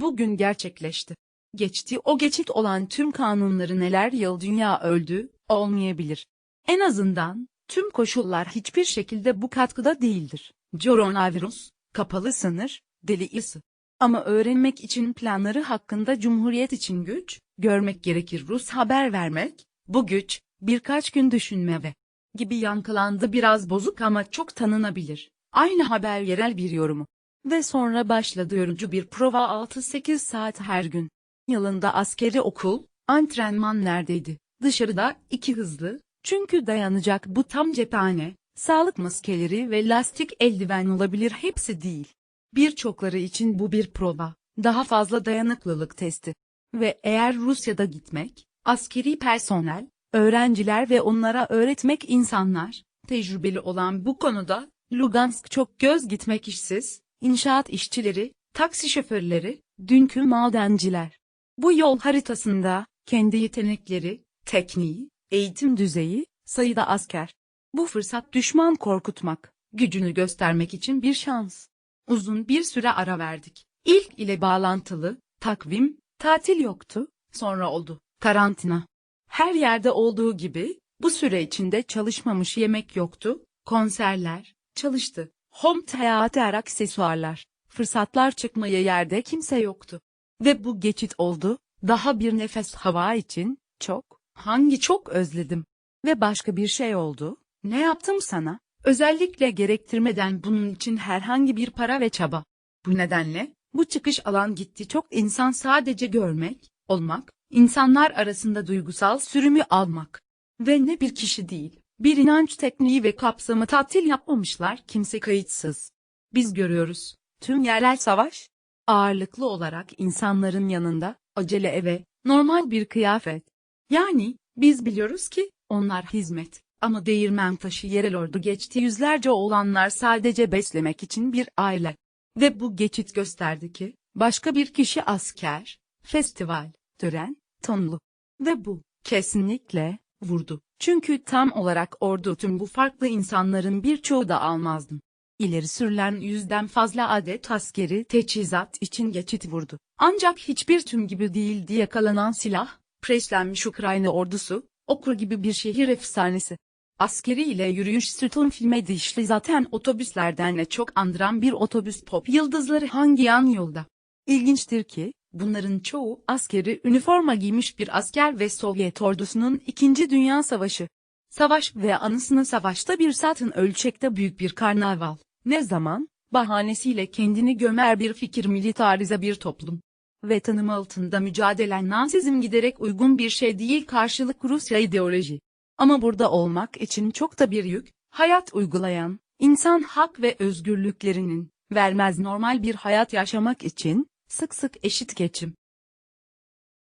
bugün gerçekleşti. Geçti o geçit olan tüm kanunları neler yıl dünya öldü, olmayabilir. En azından, tüm koşullar hiçbir şekilde bu katkıda değildir. Coronavirüs, kapalı sınır, deli isi. Ama öğrenmek için planları hakkında Cumhuriyet için güç, görmek gerekir Rus haber vermek, bu güç, birkaç gün düşünme ve gibi yankılandı biraz bozuk ama çok tanınabilir. Aynı haber yerel bir yorumu. Ve sonra başladı yorucu bir prova 6-8 saat her gün. Yılında askeri okul, antrenman neredeydi? Dışarıda, iki hızlı, çünkü dayanacak bu tam cephane, sağlık maskeleri ve lastik eldiven olabilir hepsi değil. Birçokları için bu bir prova, daha fazla dayanıklılık testi. Ve eğer Rusya'da gitmek, askeri personel, öğrenciler ve onlara öğretmek insanlar, tecrübeli olan bu konuda, Lugansk çok göz gitmek işsiz, inşaat işçileri, taksi şoförleri, dünkü madenciler. Bu yol haritasında, kendi yetenekleri, tekniği, eğitim düzeyi, sayıda asker. Bu fırsat düşman korkutmak, gücünü göstermek için bir şans. Uzun bir süre ara verdik. İlk ile bağlantılı, takvim, tatil yoktu, sonra oldu, karantina. Her yerde olduğu gibi, bu süre içinde çalışmamış yemek yoktu, konserler, çalıştı. Home theater aksesuarlar, fırsatlar çıkmaya yerde kimse yoktu. Ve bu geçit oldu, daha bir nefes hava için, çok, hangi çok özledim. Ve başka bir şey oldu, ne yaptım sana? Özellikle gerektirmeden bunun için herhangi bir para ve çaba. Bu nedenle, bu çıkış alan gitti çok insan sadece görmek, olmak, insanlar arasında duygusal sürümü almak. Ve ne bir kişi değil, bir inanç tekniği ve kapsamı tatil yapmamışlar kimse kayıtsız. Biz görüyoruz, tüm yerel savaş, ağırlıklı olarak insanların yanında, acele eve, normal bir kıyafet. Yani, biz biliyoruz ki, onlar hizmet. Ama değirmen taşı yerel ordu geçti yüzlerce olanlar sadece beslemek için bir aile. Ve bu geçit gösterdi ki, başka bir kişi asker, festival, tören, tonlu. Ve bu, kesinlikle, vurdu. Çünkü tam olarak ordu tüm bu farklı insanların birçoğu da almazdım. İleri sürülen yüzden fazla adet askeri teçhizat için geçit vurdu. Ancak hiçbir tüm gibi değildi yakalanan silah, preslenmiş Ukrayna ordusu, okur gibi bir şehir efsanesi. Askeri ile yürüyüş sütun filme dişli zaten otobüslerden ne çok andıran bir otobüs pop yıldızları hangi yan yolda. İlginçtir ki, bunların çoğu askeri üniforma giymiş bir asker ve Sovyet ordusunun 2. Dünya Savaşı. Savaş ve anısına savaşta bir satın ölçekte büyük bir karnaval. Ne zaman? Bahanesiyle kendini gömer bir fikir militarize bir toplum. Ve tanım altında mücadelen Nazizm giderek uygun bir şey değil karşılık Rusya ideoloji. Ama burada olmak için çok da bir yük, hayat uygulayan, insan hak ve özgürlüklerinin, vermez normal bir hayat yaşamak için, sık sık eşit geçim,